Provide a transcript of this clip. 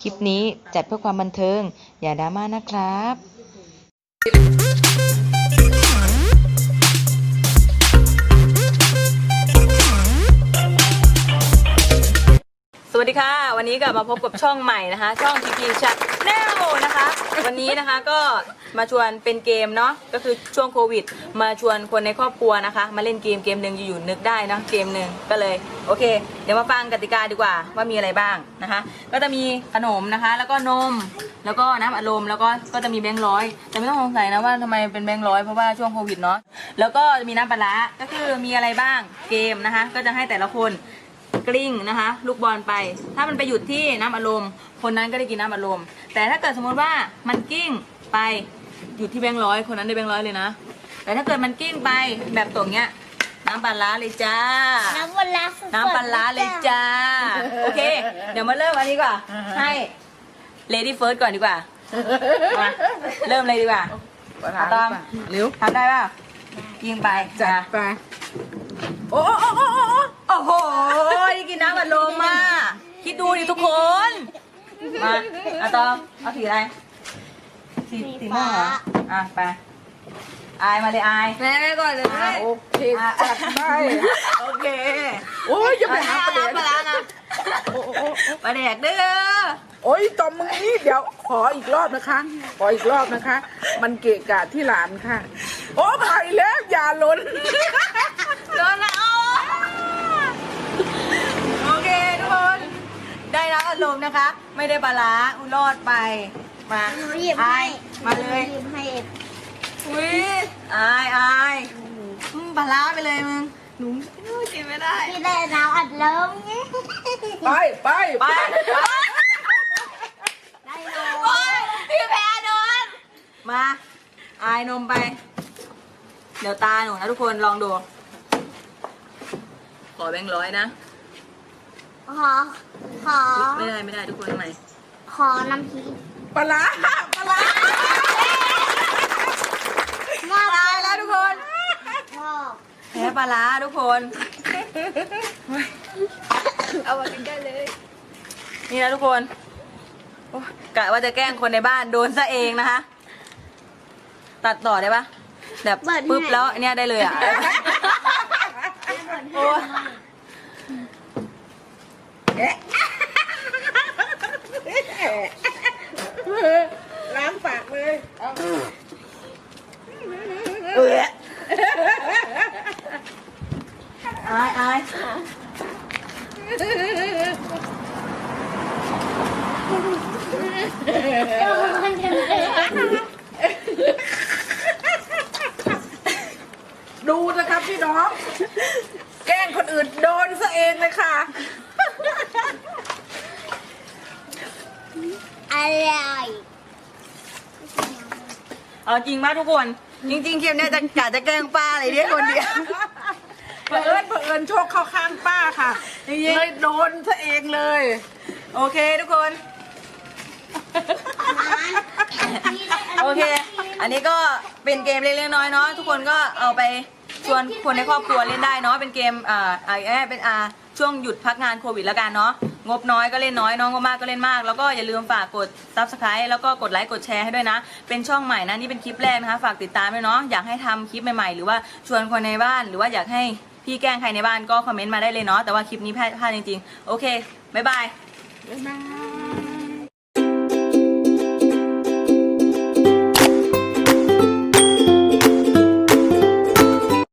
คลิปนี้จัดเพื่อความบันเทิง อย่าดราม่านะครับ วันนี้กลับมาพบกับช่องใหม่นะคะ ช่องพีพีชัดแนวนะคะ วันนี้นะคะก็มาชวนเป็นเกมเนาะก็คือช่วงโควิด มาชวนคนในครอบครัวนะคะ มาเล่นเกมเกมหนึ่งอยู่ๆนึกได้นะเกมหนึ่งก็เลยโอเค เดี๋ยวมาฟังกติกาดีกว่าว่ามีอะไรบ้างนะคะ ก็จะมีขนมนะคะ แล้วก็นมแล้วก็น้ำอัดลมแล้วก็ก็จะมีแบงค์ร้อยแต่ไม่ต้องสงสัยนะว่าทำไมเป็นแบงค์ร้อยเพราะว่าช่วงโควิดเนาะแล้วก็มีน้ำปลาร้าก็คือมีอะไรบ้างเกมนะคะ ก็จะให้แต่ละคน กลิ้งนะคะ ลูกบอลไป ถ้ามันไปหยุดที่น้ำอารมณ์ คนนั้นก็ได้กินน้ำอารมณ์ แต่ถ้าเกิดสมมติว่ามันกิ้งไปหยุดที่แบงค์ร้อยคนนั้นได้แบงค์ร้อยเลยนะ แต่ถ้าเกิดมันกิ้งไปแบบตรงเนี้ยน้ำปลาร้าเลยจ้า น้ำปลาร้าสดๆน้ำปลาร้าเลยจ้า โอเค เดี๋ยวมาเริ่มอันนี้ก่อนให้ lady first ก่อนดีกว่ามาเริ่มเลยดีกว่าถามตามเร็วทำได้ป่ะยิงไปจัดจ้ะไป โอ้โอ้โอ้โอ้โอ้โอ้โหได้ กินน้ำอัดลมมา คิดดูดิทุกคน มาเอาตองเอาสีอะไร สีสีม่วงเหรออะไปอายมาเลยอายแม่แม่ก่อนเลยอะโอเคจัดไปโอเค โอ้ยอย่าไปหาประเด็นปลาร้านะปลาแดกเด้อโอ้ยตอมมึงนี่เดี๋ยวขออีกรอบนะคะ ขออีกรอบนะคะ มันเกะกะที่หลานค่ะ โอ้ไปแล้วอย่าหล้นโดนละ น้ำอัดลมนะคะ ไม่ได้ปลาร้าอุยรอดไป มาหนูหยิบอาให้ยมาเลย หนูหยิบให้อุ้ยอายอายมึงปลาร้าไปเลยมึงหนูกินไม่ได้ พี่ได้น้ำอัดลมไปไปไปได้เลยโอ้ยพี่แพ้โดนมาอายนมไป เดี๋ยวตาหนูนะทุกคนลองดู ขอแบงค์ร้อยนะ ขอ ขอ ไม่ได้ไม่ได้ทุกคนทำไมขอน้ำพริกปลาร้าปลาร้า มอบตายแล้วทุกคน มอบแพ้ปลาร้าทุกคน เอามากินได้เลย นี่นะทุกคนโอ๊ยกะว่าจะแกล้งคนในบ้านโดนซะเองนะคะ ตัดต่อได้ปะแบบปุ๊บแล้วอันเนี้ยได้เลยอะโอ้ย ล้างปากเลยเอาเอ้ยอายอายดูนะครับพี่น้อง แกล้งคนอื่นโดนซะเองเลยค่ะ อ ร่อยเอาจริงมากทุกคน จริงๆเกมเนี้ยจะกะจะแกล้งป้าอะไรเนี่ยคนเดียว เผอิญเผอิญโชคเข้าข้างป้าค่ะจริงๆ เลยโดนซะเองเลย โอเคทุกคน โอเค อันนี้ก็เป็นเกมเล็กๆน้อยๆเนาะทุกคนก็เอาไปชวนคนในครอบครัวเล่นได้เนาะเป็นเกมอ่าอ่าเอ้ยเป็นอ่าช่วงหยุดพักงานโควิดแล้วกันเนาะ งบน้อยก็เล่นน้อยน้องงบมากก็เล่นมาก แล้วก็อย่าลืมฝากกด subscribe แล้วก็กดไลค์กดแชร์ให้ด้วยนะ เป็นช่องใหม่นะนี่เป็นคลิปแรกนะคะ ฝากติดตามด้วยเนาะอยากให้ทำคลิปใหม่ๆ หรือว่าชวนคนในบ้านหรือว่าอยากให้พี่แกล้งใครในบ้านก็คอมเมนต์มาได้เลยเนาะแต่ว่าคลิปนี้พลาดพลาดจริงๆโอเคบ๊ายบายบ๊ายบาย